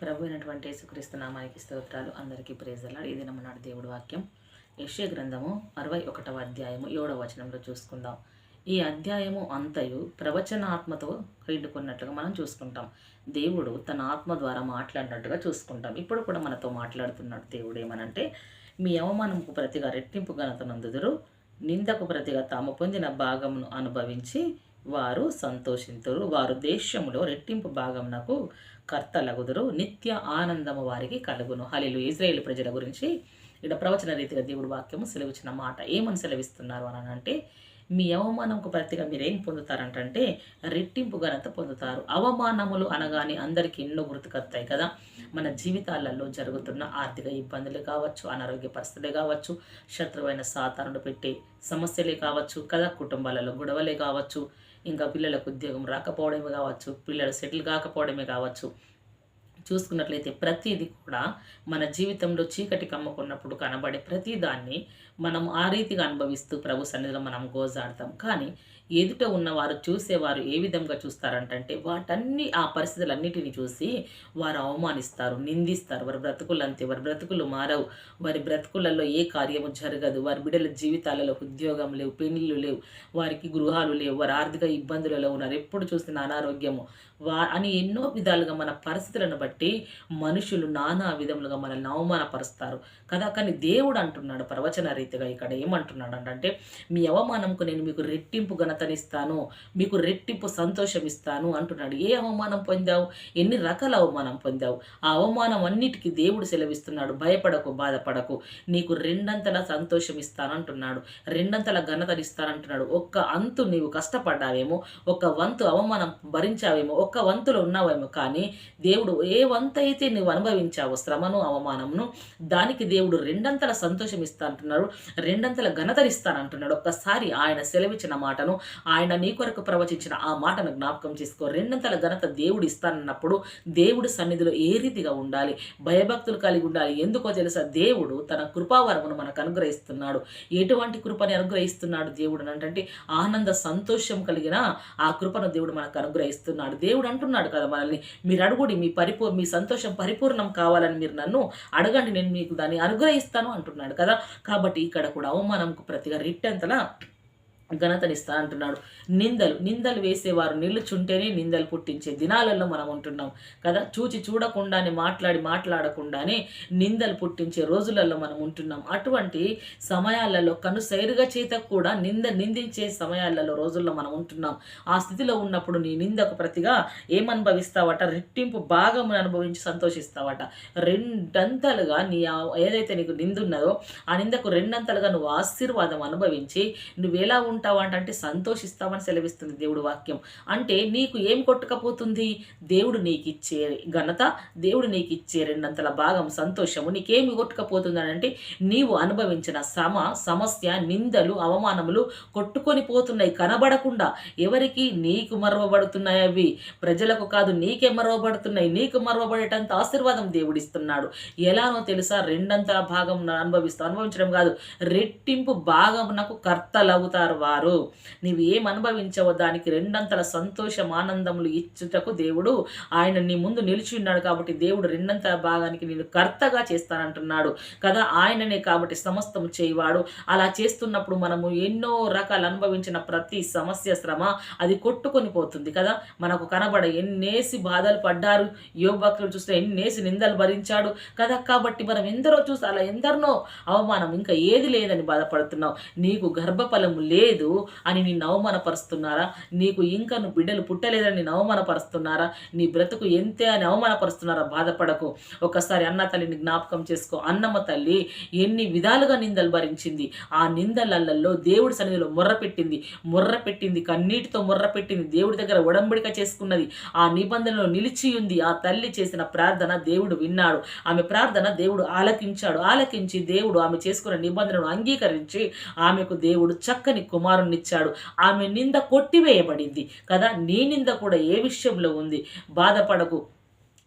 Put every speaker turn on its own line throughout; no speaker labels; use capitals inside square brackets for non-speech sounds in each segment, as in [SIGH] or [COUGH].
ప్రభు అయినటువంటి యేసుక్రీస్తు నామానికి స్తోత్రాలు. అందరికీ ప్రేజలాడు ఇది నమ్మనాడు దేవుడు వాక్యం. యశ్య గ్రంథము అరవై ఒకటవ అధ్యాయము ఏడవ వచనంలో చూసుకుందాం. ఈ అధ్యాయము అంతయు ప్రవచనాత్మతో హిండుకున్నట్లుగా మనం చూసుకుంటాం. దేవుడు తన ఆత్మ ద్వారా మాట్లాడినట్టుగా చూసుకుంటాం. ఇప్పుడు కూడా మనతో మాట్లాడుతున్నాడు దేవుడు ఏమనంటే మీ అవమానంకు ప్రతిగా రెట్టింపు ఘనత నందుదురు. నిందకు ప్రతిగా తాము పొందిన భాగమును అనుభవించి వారు సంతోషింతురు. వారు దేశములో రెట్టింపు భాగమునకు కర్తలగుదురు. నిత్య ఆనందము వారికి కలుగును. హలిలు ఇజ్రాయేల్ ప్రజల గురించి ఇక్కడ ప్రవచన రీతిగా దేవుడు వాక్యము సెలవిచ్చిన మాట. ఏమని సెలవిస్తున్నారు అని అంటే మీ అవమానంకు ప్రతిగా మీరు ఏం పొందుతారంటే రెట్టింపు ఘనత పొందుతారు. అవమానములు అనగానే అందరికీ ఎన్నో గుర్తుకొస్తాయి కదా. మన జీవితాలలో జరుగుతున్న ఆర్థిక ఇబ్బందులు కావచ్చు అనారోగ్య పరిస్థితులే కావచ్చు శత్రువైన సాధారణ పెట్టే సమస్యలే కావచ్చు కదా. కుటుంబాలలో గొడవలే కావచ్చు ఇంకా పిల్లలకు ఉద్యోగం రాకపోవడమే కావచ్చు పిల్లలు సెటిల్ కాకపోవడమే కావచ్చు. చూసుకున్నట్లయితే ప్రతిదీ కూడా మన జీవితంలో చీకటి కమ్ముకున్నప్పుడు కనబడే ప్రతి దాన్ని మనం ఆ రీతిగా అనుభవిస్తూ ప్రభు సన్నిధిలో మనం గోజాడతాం కానీ ఎదుట ఉన్నవారు చూసేవారు ఏ విధంగా చూస్తారంటే వాటన్ని ఆ పరిస్థితులన్నిటిని చూసి వారు అవమానిస్తారు నిందిస్తారు. వారి బ్రతుకులు అంతే వారి బ్రతుకులు మారవు. వారి బ్రతుకులలో ఏ కార్యము జరగదు. వారి బిడ్డల జీవితాలలో ఉద్యోగం లేవు పెళ్ళిళ్ళు లేవు వారికి గృహాలు లేవు వారి ఆర్థిక ఇబ్బందులలో ఉన్నారు. ఎప్పుడు చూసిన అనారోగ్యము. వా అని ఎన్నో విధాలుగా మన పరిస్థితులను బట్టి మనుషులు నానా విధములుగా మనల్ని అవమానపరుస్తారు. కదా కానీ దేవుడు అంటున్నాడు ప్రవచన రీతిగా ఇక్కడ ఏమంటున్నాడు అంటే మీ అవమానంకు నేను మీకు రెట్టింపు ఘనతనిస్తాను మీకు రెట్టింపు సంతోషం ఇస్తాను అంటున్నాడు. ఏ అవమానం పొందావు? ఎన్ని రకాల అవమానం పొందావు? ఆ అవమానం అన్నిటికీ దేవుడు సెలవిస్తున్నాడు. భయపడకు బాధపడకు. నీకు రెండంతల సంతోషం ఇస్తానంటున్నాడు రెండంతల ఘనతనిస్తానంటున్నాడు. ఒక్క అంతు నీవు కష్టపడ్డావేమో ఒక వంతు అవమానం భరించావేమో ఒక్క వంతులో ఉన్నావేమో కానీ దేవుడు ఏ వంతైతే అయితే నువ్వు అనుభవించావో శ్రమను అవమానమును దానికి దేవుడు రెండంతల సంతోషం ఇస్తా అంటున్నాడు రెండంతల ఘనతనిస్తానంటున్నాడు. ఒక్కసారి ఆయన సెలవిచ్చిన మాటను ఆయన నీ కొరకు ప్రవచించిన ఆ మాటను జ్ఞాపకం చేసుకో. రెండంతల ఘనత దేవుడు ఇస్తానన్నప్పుడు దేవుడి సన్నిధిలో ఏ రీతిగా ఉండాలి? భయభక్తులు కలిగి ఉండాలి. ఎందుకో తెలుసా? దేవుడు తన కృపావరమును మనకు అనుగ్రహిస్తున్నాడు. ఎటువంటి కృపని అనుగ్రహిస్తున్నాడు దేవుడు అంటే ఆనంద సంతోషం కలిగిన ఆ కృపను దేవుడు మనకు అనుగ్రహిస్తున్నాడు. దేవుడు అంటున్నాడు కదా మనల్ని మీరు అడుగుడి మీ పరిపూ మీ సంతోషం పరిపూర్ణం కావాలని మీరు నన్ను అడగండి. నేను మీకు దాన్ని అనుగ్రహిస్తాను అంటున్నాడు కదా. కాబట్టి ఇక్కడ కూడా అవమానంకు ప్రతిగా రిట్టంతలా ఘనతనిస్తా అంటున్నాడు. నిందలు నిందలు వేసేవారు నిల్చుంటేనే నిందలు పుట్టించే దినాలలో మనం ఉంటున్నాం కదా? చూచి చూడకుండానే మాట్లాడి మాట్లాడకుండానే నిందలు పుట్టించే రోజులలో మనం ఉంటున్నాం. అటువంటి సమయాలలో కనుసైరుగా చేత కూడా నింద నిందించే సమయాలలో రోజుల్లో మనం ఉంటున్నాం. ఆ స్థితిలో ఉన్నప్పుడు నీ నిందకు ప్రతిగా ఏమనుభవిస్తావట? రెట్టింపు భాగం అనుభవించి సంతోషిస్తావట. రెండంతలుగా నీ ఏదైతే నీకు నిందున్నదో ఆ నిందకు రెండంతలుగా నువ్వు ఆశీర్వాదం అనుభవించి నువ్వు ఎలా ఉంటావు అంటే సంతోషిస్తావని సెలవిస్తుంది దేవుడు వాక్యం. అంటే నీకు ఏం కొట్టుకపోతుంది? దేవుడు నీకు ఇచ్చే ఘనత దేవుడు నీకు ఇచ్చే రెండంతల భాగం సంతోషము. నీకేమి కొట్టుకపోతుంది అని అంటే నీవు అనుభవించిన సమ సమస్య నిందలు అవమానములు కొట్టుకొని పోతున్నాయి కనబడకుండా. ఎవరికి నీకు మరవబడుతున్నాయి అవి? ప్రజలకు కాదు నీకే మరవబడుతున్నాయి. నీకు మరవబడేటంత ఆశీర్వాదం దేవుడిస్తున్నాడు. ఎలానో తెలుసా? రెండంతల భాగం అనుభవిస్తావు అనుభవించడం కాదు. రెట్టింపు భాగమునకు కర్తలవుతారు వారు. నీవు ఏం అనుభవించవో దానికి రెండంతల సంతోషం ఆనందములు ఇచ్చుటకు దేవుడు ఆయన నీ ముందు నిలిచి ఉన్నాడు కాబట్టి దేవుడు రెండంతల భాగానికి నేను కర్తగా చేస్తానంటున్నాడు కదా. ఆయననే కాబట్టి సమస్తం చేయవాడు. అలా చేస్తున్నప్పుడు మనము ఎన్నో రకాలు అనుభవించిన ప్రతి సమస్య శ్రమ అది కొట్టుకొని పోతుంది కదా. మనకు కనబడ ఎన్నేసి బాధలు పడ్డారు. యోగభక్తులు చూస్తే ఎన్నేసి నిందలు భరించాడు కదా. కాబట్టి మనం ఎందరో చూస్తే అలా ఎందరినో అవమానం ఇంకా ఏది లేదని బాధపడుతున్నావు నీకు గర్భఫలము లేదు. అని నిన్ను అవమానపరుస్తున్నారా? నీకు ఇంకా నువ్వు బిడ్డలు పుట్టలేదని నిన్ను అవమానపరుస్తున్నారా? నీ బ్రతుకు ఎంతే అని అవమానపరుస్తున్నారా? బాధపడకు. ఒకసారి అన్న తల్లిని జ్ఞాపకం చేసుకో. అన్నమ్మ తల్లి ఎన్ని విధాలుగా నిందలు భరించింది. ఆ నిందలల్లో దేవుడి సన్నిధిలో ముర్ర పెట్టింది. ముర్ర పెట్టింది కన్నీటితో ముర్ర పెట్టింది దేవుడి దగ్గర ఉడంబడిక చేసుకున్నది. ఆ నిబంధనలో నిలిచి ఉంది. ఆ తల్లి చేసిన ప్రార్థన దేవుడు విన్నాడు. ఆమె ప్రార్థన దేవుడు ఆలకించాడు. ఆలకించి దేవుడు ఆమె చేసుకున్న నిబంధనను అంగీకరించి ఆమెకు దేవుడు చక్కని కుమార్ కుమారునిచ్చాడు. ఆమె నింద కొట్టివేయబడింది. కదా నీ నింద కూడా ఏ విషయంలో ఉంది? బాధపడకు.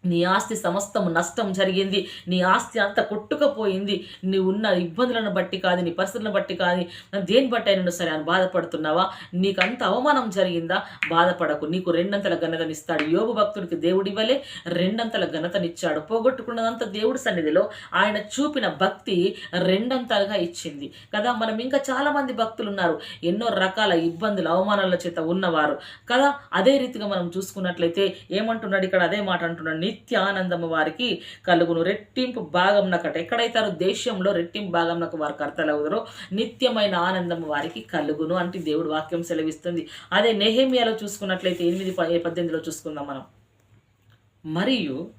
నీ ఆస్తి సమస్తము నష్టం జరిగింది. నీ ఆస్తి అంతా కొట్టుకపోయింది. నీ ఉన్న ఇబ్బందులను బట్టి కాదు నీ పరిస్థితులను బట్టి కాదు దేని బట్టి అయినా సరే అని బాధపడుతున్నావా? నీకు అంత అవమానం జరిగిందా? బాధపడకు. నీకు రెండంతల ఘనతనిస్తాడు. యోగు భక్తుడికి దేవుడి రెండంతల ఘనతనిచ్చాడు. పోగొట్టుకున్నదంతా దేవుడి సన్నిధిలో. ఆయన చూపిన భక్తి రెండంతలుగా ఇచ్చింది. కదా మనం ఇంకా చాలా మంది భక్తులు ఉన్నారు ఎన్నో రకాల ఇబ్బందులు అవమానాల చేత ఉన్నవారు. కదా అదే రీతిగా మనం చూసుకున్నట్లయితే ఏమంటున్నాడు? ఇక్కడ అదే మాట అంటున్నాడు. నిత్య ఆనందము వారికి కలుగును. రెట్టింపు భాగంనకట ఎక్కడైతారో? దేశంలో రెట్టింపు భాగంనకు వారు కర్తలవుదరో. నిత్యమైన ఆనందము వారికి కలుగును అంటే దేవుడు వాక్యం సెలవిస్తుంది. అదే నెహేమియాలో చూసుకున్నట్లయితే ఎనిమిది పద్దెనిమిదిలో చూసుకుందాం మనం. మరియు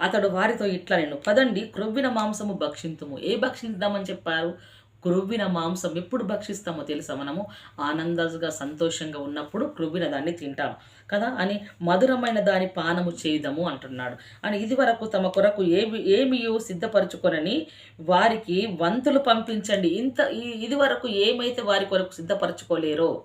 అతడు వారితో ఇట్లా నేను పదండి క్రొవ్విన మాంసము భక్షింతుము. ఏ భక్షిద్దామని చెప్పారు? క్రొవ్విన మాంసం ఎప్పుడు భక్షిస్తామో తెలుసా మనము? ఆనందంగా సంతోషంగా ఉన్నప్పుడు క్రొవ్విన దాన్ని తింటాం. కదా? అని మధురమైన దాని పానము చేయదము అంటున్నాడు. అని ఇది వరకు తమ కొరకు ఏమి ఏమియో సిద్ధపరచుకొనని వారికి వంతులు పంపించండి. ఇంత ఈ- ఇది వరకు ఏమైతే వారి కొరకు సిద్ధపరచుకోలేరో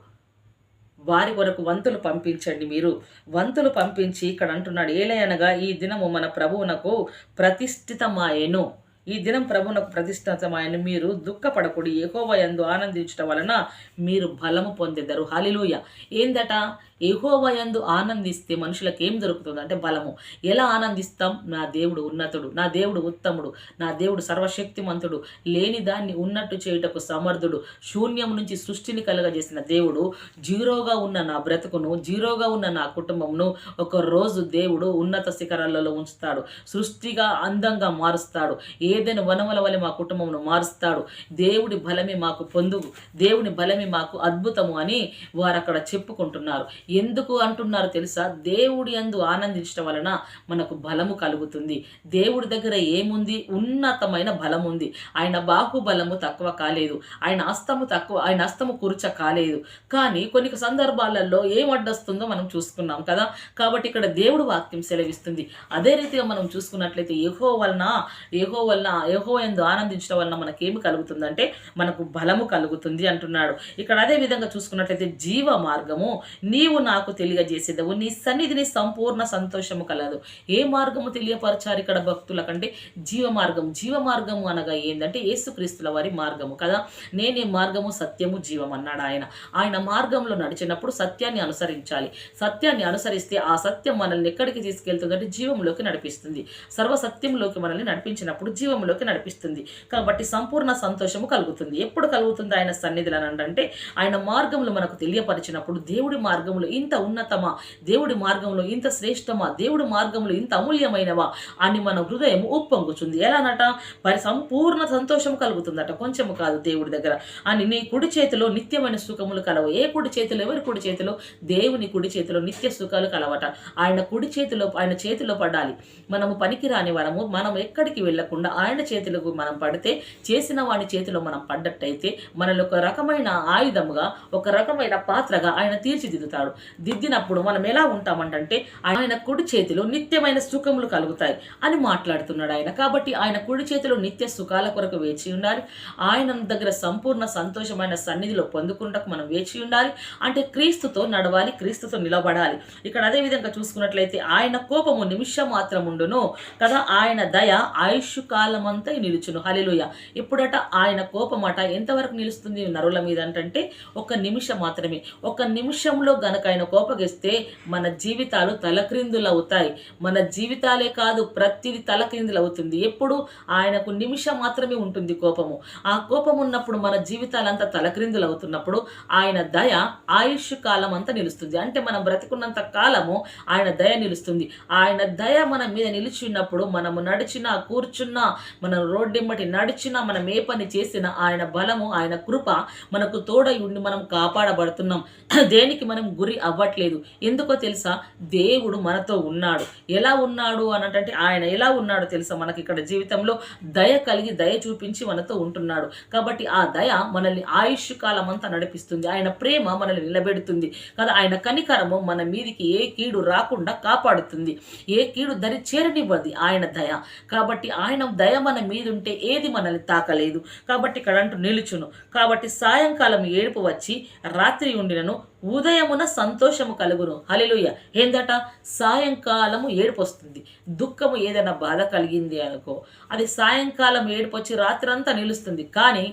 వారి కొరకు వంతులు పంపించండి మీరు. వంతులు పంపించి ఇక్కడ అంటున్నాడు ఏలయనగా ఈ దినము మన ప్రభువునకు ప్రతిష్ఠితమాయెను. ఈ దినం ప్రభునకు ప్రతిష్ఠితమాయను మీరు దుఃఖపడకుడి. ఎందు ఆనందించటం వలన మీరు బలము పొందెదరు. హలిలుయ. ఏందట? ఎహోవయందు ఆనందిస్తే మనుషులకు ఏం దొరుకుతుంది? అంటే బలము. ఎలా ఆనందిస్తాం? నా దేవుడు ఉన్నతుడు నా దేవుడు ఉత్తముడు నా దేవుడు సర్వశక్తిమంతుడు లేని దాన్ని ఉన్నట్టు చేయుటకు సమర్థుడు శూన్యం నుంచి సృష్టిని కలగజేసిన దేవుడు జీరోగా ఉన్న నా బ్రతుకును జీరోగా ఉన్న నా కుటుంబంను ఒక రోజు దేవుడు ఉన్నత శిఖరాలలో ఉంచుతాడు. సృష్టిగా అందంగా మారుస్తాడు. ఏదైనా వనముల వలె మా కుటుంబంను మారుస్తాడు. దేవుడి బలమే మాకు పొందు దేవుని బలమే మాకు అద్భుతము అని వారు అక్కడ చెప్పుకుంటున్నారు. ఎందుకు అంటున్నారు తెలుసా? దేవుడి అందు ఆనందించడం వలన మనకు బలము కలుగుతుంది. దేవుడి దగ్గర ఏముంది? ఉన్నతమైన బలం ఉంది ఆయన బాహుబలము తక్కువ కాలేదు. ఆయన హస్తము తక్కువ ఆయన హస్తము కుర్చ కాలేదు. కానీ కొన్ని సందర్భాలలో ఏం అడ్డొస్తుందో మనం చూసుకున్నాం కదా? కాబట్టి ఇక్కడ దేవుడు వాక్యం సెలవిస్తుంది. అదే రీతిగా మనం చూసుకున్నట్లయితే ఏహో వలన ఏహో వలన ఏహో ఎందు ఆనందించడం వలన మనకేమి కలుగుతుందంటే మనకు బలము కలుగుతుంది అంటున్నాడు. ఇక్కడ అదే విధంగా చూసుకున్నట్లయితే జీవ మార్గము నీవు నాకు తెలియజేసేదవు. నీ సన్నిధిని సంపూర్ణ సంతోషము కలదు. ఏ మార్గము తెలియపరచారు ఇక్కడ భక్తుల కంటే జీవ మార్గం జీవ మార్గము అనగా ఏంటంటే యేసుక్రీస్తుల వారి మార్గము కదా. నేనే మార్గము సత్యము జీవం అన్నాడు ఆయన. ఆయన మార్గంలో నడిచినప్పుడు సత్యాన్ని అనుసరించాలి. సత్యాన్ని అనుసరిస్తే ఆ సత్యం మనల్ని ఎక్కడికి తీసుకెళ్తుందంటే జీవంలోకి నడిపిస్తుంది. సర్వసత్యంలోకి మనల్ని నడిపించినప్పుడు జీవంలోకి నడిపిస్తుంది. కాబట్టి సంపూర్ణ సంతోషము కలుగుతుంది. ఎప్పుడు కలుగుతుంది ఆయన సన్నిధిలో అంటే ఆయన మార్గంలో మనకు తెలియపరిచినప్పుడు దేవుడి మార్గంలో ఇంత ఉన్నతమా? దేవుడి మార్గంలో ఇంత శ్రేష్టమా? దేవుడి మార్గంలో ఇంత అమూల్యమైనవా? అని మన హృదయం ఉప్పొంగుతుంది ఎలానట పరి సంపూర్ణ సంతోషం కలుగుతుందట. కొంచెము కాదు దేవుడి దగ్గర. అని నీ కుడి చేతిలో నిత్యమైన సుఖములు కలవు. ఏ కుడి చేతిలో? ఎవరి కుడి చేతిలో? దేవుని కుడి చేతిలో నిత్య సుఖాలు కలవట. ఆయన కుడి చేతిలో ఆయన చేతిలో పడాలి. మనము పనికి రాని వరము. మనం ఎక్కడికి వెళ్ళకుండా ఆయన చేతులకు మనం పడితే చేసిన వాడి చేతిలో మనం పడ్డట్టయితే మనల్ని ఒక రకమైన ఆయుధముగా ఒక రకమైన పాత్రగా ఆయన తీర్చిదిద్దుతాడు. దిద్దినప్పుడు మనం ఎలా ఉంటామంటే ఆయన కుడి చేతిలో నిత్యమైన సుఖములు కలుగుతాయి అని మాట్లాడుతున్నాడు ఆయన. కాబట్టి ఆయన కుడి చేతిలో నిత్య సుఖాల కొరకు వేచి ఉండాలి. ఆయన దగ్గర సంపూర్ణ సంతోషమైన సన్నిధిలో పొందుకుంటకు మనం వేచి ఉండాలి. అంటే క్రీస్తుతో నడవాలి క్రీస్తుతో నిలబడాలి. ఇక్కడ అదే విధంగా చూసుకున్నట్లయితే ఆయన కోపము నిమిషం మాత్రం ఉండును కదా ఆయన దయ ఆయుష్ కాలమంతా నిలుచును. హలిలుయ ఇప్పుడట ఆయన కోపమట ఎంతవరకు నిలుస్తుంది నరుల మీద అంటే ఒక నిమిషం మాత్రమే. ఒక నిమిషంలో గనక ఆయన కోపగిస్తే మన జీవితాలు తలక్రిందులు అవుతాయి మన జీవితాలే కాదు ప్రతిది తలక్రిందులు అవుతుంది ఎప్పుడు? ఆయనకు నిమిషం మాత్రమే ఉంటుంది కోపము. ఆ కోపం ఉన్నప్పుడు మన జీవితాలంతా తలక్రిందులు అవుతున్నప్పుడు ఆయన దయ ఆయుష్ కాలం అంతా నిలుస్తుంది. అంటే మనం బ్రతికున్నంత కాలము ఆయన దయ నిలుస్తుంది. ఆయన దయ మన మీద నిలిచి ఉన్నప్పుడు మనము నడిచినా కూర్చున్నా మనం రోడ్డెమ్మటి నడిచినా మనం ఏ పని చేసినా ఆయన బలము ఆయన కృప మనకు తోడై ఉండి మనం కాపాడబడుతున్నాం. [CLEARS THROAT] దేనికి మనం గురి అవ్వట్లేదు. ఎందుకో తెలుసా? దేవుడు మనతో ఉన్నాడు. ఎలా ఉన్నాడు అని ఆయన ఎలా ఉన్నాడో తెలుసా? మనకి ఇక్కడ జీవితంలో దయ కలిగి దయ చూపించి మనతో ఉంటున్నాడు. కాబట్టి ఆ దయ మనల్ని ఆయుష్ కాలం అంతా నడిపిస్తుంది. ఆయన ప్రేమ మనల్ని నిలబెడుతుంది. కదా ఆయన కనికరము మన మీదికి ఏ కీడు రాకుండా కాపాడుతుంది. ఏ కీడు దరి చేరనివ్వది ఆయన దయ. కాబట్టి ఆయన దయ మన మీదుంటే ఏది మనల్ని తాకలేదు. కాబట్టి ఇక్కడ అంటూ నిలుచును. కాబట్టి సాయంకాలం ఏడుపు వచ్చి రాత్రి ఉండినను ఉదయమున సంతోషము కలుగును. హలిలుయ ఏందట? సాయంకాలము ఏడుపు వస్తుంది దుఃఖము ఏదైనా బాధ కలిగింది అనుకో. అది సాయంకాలం ఏడుపు వచ్చి రాత్రంతా నిలుస్తుంది. కానీ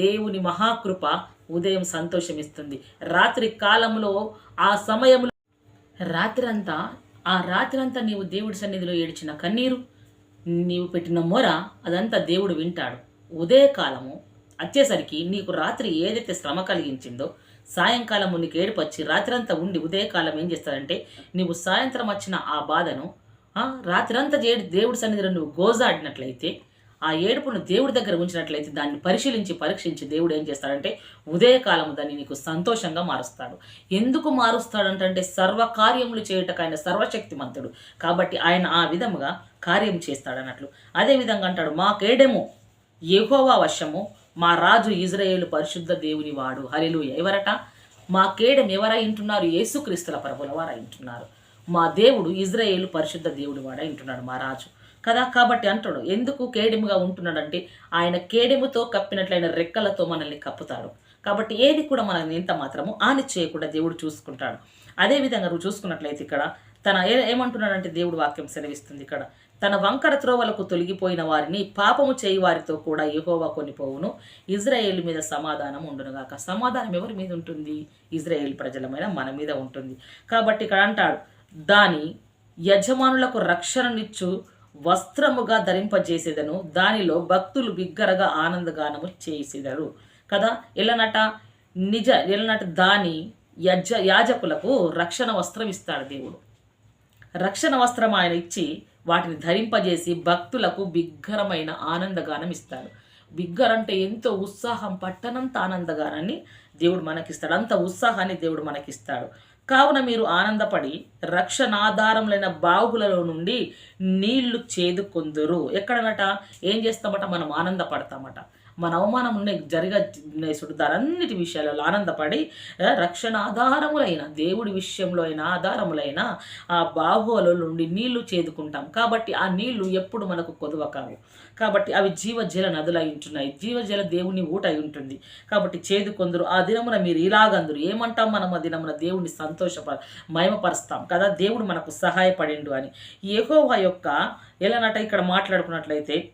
దేవుని మహాకృప ఉదయం సంతోషం ఇస్తుంది రాత్రి కాలంలో ఆ సమయంలో రాత్రంతా ఆ రాత్రంతా నీవు దేవుడి సన్నిధిలో ఏడిచిన కన్నీరు నీవు పెట్టిన మొర అదంతా దేవుడు వింటాడు. ఉదయకాలము వచ్చేసరికి నీకు రాత్రి ఏదైతే శ్రమ కలిగించిందో సాయంకాలం నీకు ఏడుపొచ్చి రాత్రంతా ఉండి ఉదయకాలం ఏం చేస్తాడంటే నీవు సాయంత్రం వచ్చిన ఆ బాధను రాత్రంతా ఏడు దేవుడి సన్నిధిలో నువ్వు గోజాడినట్లయితే ఆ ఏడుపును దేవుడి దగ్గర ఉంచినట్లయితే దాన్ని పరిశీలించి పరీక్షించి దేవుడు ఏం చేస్తాడంటే ఉదయకాలము దాన్ని నీకు సంతోషంగా మారుస్తాడు. ఎందుకు మారుస్తాడంటే సర్వకార్యములు చేయటకు చేయుటకు ఆయన సర్వశక్తిమంతుడు. కాబట్టి ఆయన ఆ విధముగా కార్యం చేస్తాడన్నట్లు. అదే విధంగా అంటాడు మాకేడేమో? కేడెము వశము మా రాజు ఇజ్రాయేలు పరిశుద్ధ దేవుని వాడు. హరిలు ఎవరట? మా కేడెం ఎవరైంటున్నారు యేసుక్రీస్తుల ప్రభుల వారైంటున్నారు మా దేవుడు ఇజ్రాయేలు పరిశుద్ధ దేవుడు వాడైంటున్నాడు మా రాజు. కదా? కాబట్టి అంటాడు ఎందుకు కేడెముగా ఉంటున్నాడంటే ఆయన కేడెముతో కప్పినట్లయిన రెక్కలతో మనల్ని కప్పుతాడు. కాబట్టి ఏది కూడా మనల్ని ఎంత మాత్రము ఆని చేయకుండా దేవుడు చూసుకుంటాడు. అదేవిధంగా నువ్వు చూసుకున్నట్లయితే ఇక్కడ తన ఏ ఏమంటున్నాడంటే దేవుడు వాక్యం సెలవిస్తుంది ఇక్కడ. తన వంకర త్రోవలకు తొలగిపోయిన వారిని పాపము చేయి వారితో కూడా యహోవా కొనిపోవును. ఇజ్రాయేల్ మీద సమాధానం ఉండునుగాక. సమాధానం ఎవరి మీద ఉంటుంది? ఇజ్రాయేల్ ప్రజలమైన మన మీద ఉంటుంది. కాబట్టి ఇక్కడ అంటాడు దాని యజమానులకు రక్షణనిచ్చు వస్త్రముగా ధరింపజేసేదను. దానిలో భక్తులు బిగ్గరగా ఆనందగానము చేసేదరు. కదా? ఎల్లనట నిజ ఎల్లనట దాని యజ యాజకులకు రక్షణ వస్త్రం ఇస్తాడు దేవుడు. రక్షణ వస్త్రం ఆయన ఇచ్చి వాటిని ధరింపజేసి భక్తులకు బిగ్గరమైన ఆనందగానం ఇస్తాడు బిగ్గర అంటే ఎంతో ఉత్సాహం పట్టనంత ఆనందగానాన్ని దేవుడు మనకిస్తాడు. అంత ఉత్సాహాన్ని దేవుడు మనకిస్తాడు. కావున మీరు ఆనందపడి రక్షణాధారములైన బావులలో నుండి నీళ్ళు చేదుకొందురు ఎక్కడనట? ఏం చేస్తామట? మనం ఆనందపడతామట. మన అవమానం జరిగే జరగనేసుడు దానన్నిటి విషయాలలో ఆనందపడి రక్షణ ఆధారములైన దేవుడి విషయంలో అయిన ఆధారములైన ఆ బాహువుల నుండి నీళ్ళు చేదుకుంటాం. కాబట్టి ఆ నీళ్ళు ఎప్పుడు మనకు కొదువ కావు. కాబట్టి అవి జీవజల నదులై ఉంటున్నాయి. జీవజల దేవుని ఊట అయి ఉంటుంది. కాబట్టి చేదు కొందరు ఆ దినమున మీరు ఇలాగందరు. ఏమంటాం మనం ఆ దినమున? దేవుని సంతోషప మయమపరుస్తాం కదా దేవుడు మనకు సహాయపడిండు అని. ఏహోవా యొక్క ఎలానట ఇక్కడ మాట్లాడుకున్నట్లయితే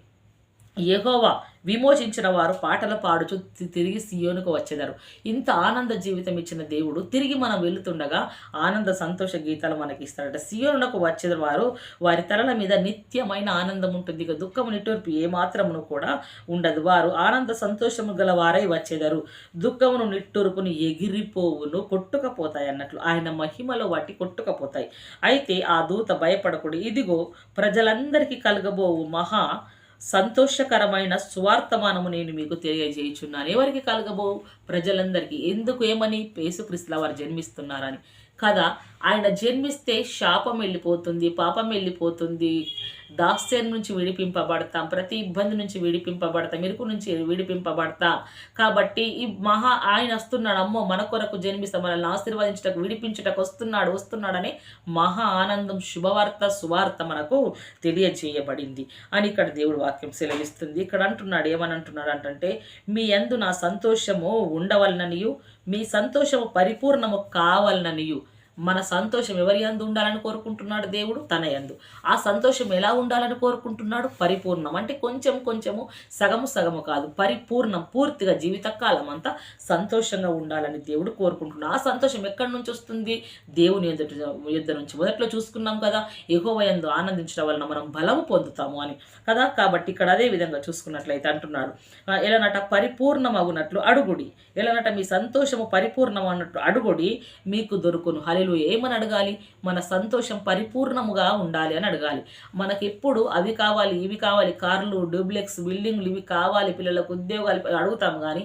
ఎగోవా విమోచించిన వారు పాటలు పాడుచు తిరిగి సియోనుకు వచ్చేదారు. ఇంత ఆనంద జీవితం ఇచ్చిన దేవుడు తిరిగి మనం వెళుతుండగా ఆనంద సంతోష గీతాలు మనకి ఇస్తాడట సియోనుకు వచ్చే వారు వారి తలల మీద నిత్యమైన ఆనందం ఉంటుంది. ఇక దుఃఖము నిట్టూర్పు ఏమాత్రమును కూడా ఉండదు. వారు ఆనంద సంతోషము గల వారై వచ్చేదారు. దుఃఖమును నిట్టూర్పును ఎగిరిపోవును కొట్టుకపోతాయి అన్నట్లు. ఆయన మహిమలో వాటి కొట్టుకపోతాయి. అయితే ఆ దూత భయపడకూడదు ఇదిగో ప్రజలందరికీ కలగబోవు మహా సంతోషకరమైన సువార్తమానము నేను మీకు తెలియజేయుచున్నాను. ఎవరికి కలగబో ప్రజలందరికీ. ఎందుకు ఏమని? పేసుక్రీస్తుల వారు జన్మిస్తున్నారని. కదా ఆయన జన్మిస్తే శాపం వెళ్ళిపోతుంది పాపం వెళ్ళిపోతుంది. దాస్యం నుంచి విడిపింపబడతాం ప్రతి ఇబ్బంది నుంచి విడిపింపబడతాం ఇరుకు నుంచి విడిపింపబడతాం. కాబట్టి ఈ మహా ఆయన వస్తున్నాడు అమ్మో మన కొరకు జన్మిస్తాం మనల్ని ఆశీర్వదించటకు విడిపించటకు వస్తున్నాడు వస్తున్నాడని మహా ఆనందం శుభవార్త సువార్త మనకు తెలియజేయబడింది. అని ఇక్కడ దేవుడు వాక్యం సెలవిస్తుంది. ఇక్కడ అంటున్నాడు ఏమని అంటున్నాడు అంటే మీ ఎందు నా సంతోషము ఉండవలననియు మీ సంతోషము పరిపూర్ణము కావాలననియు మన సంతోషం ఎవరి యందు ఉండాలని కోరుకుంటున్నాడు దేవుడు? తన యందు. ఆ సంతోషం ఎలా ఉండాలని కోరుకుంటున్నాడు? పరిపూర్ణం. అంటే కొంచెం కొంచెము సగము సగము కాదు. పరిపూర్ణం పూర్తిగా జీవితకాలం అంతా సంతోషంగా ఉండాలని దేవుడు కోరుకుంటున్నాడు. ఆ సంతోషం ఎక్కడి నుంచి వస్తుంది? దేవుని ఎదుట యుద్ధ నుంచి. మొదట్లో చూసుకున్నాం కదా ఎగోవ ఎందు ఆనందించడం వలన మనం బలము పొందుతాము అని. కదా కాబట్టి ఇక్కడ అదే విధంగా చూసుకున్నట్లయితే అంటున్నాడు. ఎలానట పరిపూర్ణమగునట్లు అడుగుడి. ఎలానట మీ సంతోషము పరిపూర్ణం అన్నట్లు అడుగుడి మీకు దొరుకును. స్థాయిలో ఏమని అడగాలి? మన సంతోషం పరిపూర్ణముగా ఉండాలి అని అడగాలి. మనకి ఎప్పుడు అవి కావాలి ఇవి కావాలి కార్లు డూప్లెక్స్ బిల్డింగ్లు ఇవి కావాలి పిల్లలకు ఉద్యోగాలు అడుగుతాం కానీ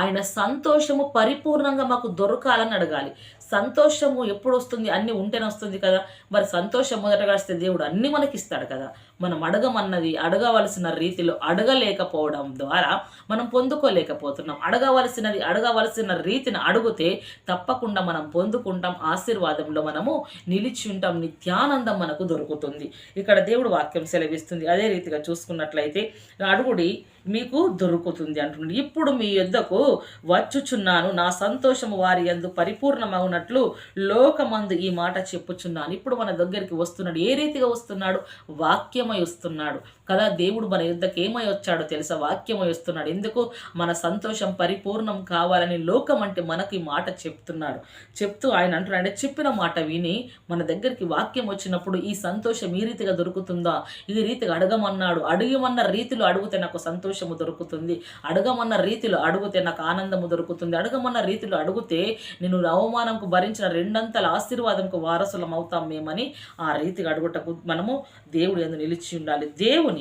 ఆయన సంతోషము పరిపూర్ణంగా మాకు దొరకాలని అడగాలి. సంతోషము ఎప్పుడు వస్తుంది అన్ని ఉంటేనే వస్తుంది కదా. మరి సంతోషం మొదటగా వస్తే దేవుడు అన్నీ మనకి ఇస్తాడు కదా. మనం అడగమన్నది అడగవలసిన రీతిలో అడగలేకపోవడం ద్వారా మనం పొందుకోలేకపోతున్నాం. అడగవలసినది అడగవలసిన రీతిని అడిగితే తప్పకుండా మనం పొందుకుంటాం. ఆశీర్వాదంలో మనము నిలిచి ఉంటాం. నిత్యానందం మనకు దొరుకుతుంది. ఇక్కడ దేవుడు వాక్యం సెలవిస్తుంది. అదే రీతిగా చూసుకున్నట్లయితే అడుగుడి మీకు దొరుకుతుంది అంటున్నాడు ఇప్పుడు మీ యొద్దకు వచ్చుచున్నాను. నా సంతోషము వారి యందు పరిపూర్ణమగున చెప్పుచున్నట్లు లోకమందు ఈ మాట చెప్పుచున్నాను. ఇప్పుడు మన దగ్గరికి వస్తున్నాడు. ఏ రీతిగా వస్తున్నాడు? వాక్యమై వస్తున్నాడు. కదా దేవుడు మన యుద్ధకి ఏమై వచ్చాడో తెలుసా? వాక్యమై వస్తున్నాడు. ఎందుకు? మన సంతోషం పరిపూర్ణం కావాలని లోకం అంటే మనకి ఈ మాట చెప్తున్నాడు. చెప్తూ ఆయన అంటున్నాడు. చెప్పిన మాట విని మన దగ్గరికి వాక్యం వచ్చినప్పుడు ఈ సంతోషం ఈ రీతిగా దొరుకుతుందా? ఈ రీతిగా అడగమన్నాడు. అడిగమన్న రీతిలో అడిగితే నాకు సంతోషము దొరుకుతుంది. అడగమన్న రీతిలో అడిగితే నాకు ఆనందము దొరుకుతుంది. అడగమన్న రీతిలో అడిగితే నేను అవమానంకు భరించిన రెండంతల ఆశీర్వాదంకు వారసులం అవుతాం మేమని ఆ రీతిగా అడుగుటకు మనము దేవుడు ఎందు నిలిచి ఉండాలి. దేవుని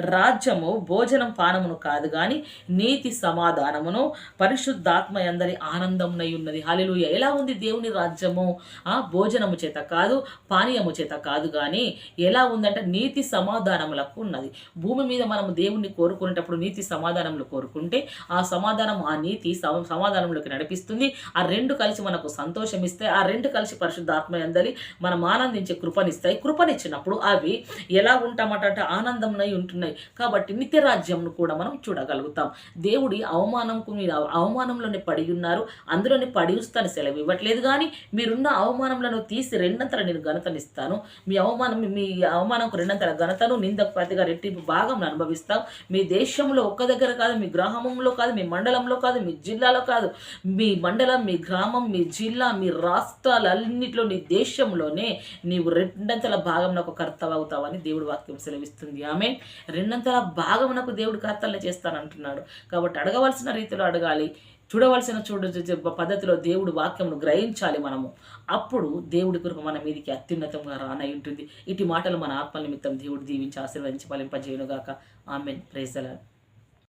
రాజ్యము భోజనం పానమును కాదు కానీ నీతి సమాధానమును పరిశుద్ధాత్మ అందరి ఆనందమునై ఉన్నది. హాలిలుయ ఎలా ఉంది దేవుని రాజ్యము? ఆ భోజనము చేత కాదు పానీయము చేత కాదు కానీ ఎలా ఉందంటే నీతి సమాధానములకు ఉన్నది. భూమి మీద మనము దేవుణ్ణి కోరుకునేటప్పుడు నీతి సమాధానములు కోరుకుంటే ఆ సమాధానం ఆ నీతి సమ- సమాధానంలోకి నడిపిస్తుంది. ఆ రెండు కలిసి మనకు సంతోషం ఇస్తాయి ఆ రెండు కలిసి పరిశుద్ధాత్మ అందరి మనం ఆనందించే కృపనిస్తాయి. కృపనిచ్చినప్పుడు అవి ఎలా ఉంటామట ఆనందం ఆనందంనై ఉంటున్నాయి. కాబట్టి నిత్య రాజ్యంను కూడా మనం చూడగలుగుతాం. దేవుడి అవమానంకు మీరు అవమానంలోనే పడి ఉన్నారు. అందులోనే పడి ఉస్తాను సెలవు ఇవ్వట్లేదు కానీ మీరున్న అవమానంలను తీసి రెండంతల నేను ఘనతనిస్తాను మీ అవమానం మీ అవమానంకు రెండంతల ఘనతను నిందకు ప్రతిగా రెట్టింపు భాగం అనుభవిస్తాం. మీ దేశంలో ఒక్క దగ్గర కాదు మీ గ్రామంలో కాదు మీ మండలంలో కాదు మీ జిల్లాలో కాదు. మీ మండలం మీ గ్రామం మీ జిల్లా మీ రాష్ట్రాలన్నింటిలో నీ దేశంలోనే నీవు రెండంతల భాగం నాకు కర్తవ్ అవుతావని దేవుడు వాక్యం సెలవిస్తుంది. ఆమె రెండంతల బాగా మనకు దేవుడు కర్తలను చేస్తానంటున్నాడు. కాబట్టి అడగవలసిన రీతిలో అడగాలి. చూడవలసిన చూడ పద్ధతిలో దేవుడు వాక్యమును గ్రహించాలి మనము. అప్పుడు దేవుడి కొరకు మన మీదికి అత్యున్నతంగా రానై ఉంటుంది. ఇటు మాటలు మన ఆత్మ నిమిత్తం దేవుడు దీవించి ఆశీర్వదించి ఫలింపజేయునుగాక. ఆమెన్. ప్రేజలాడు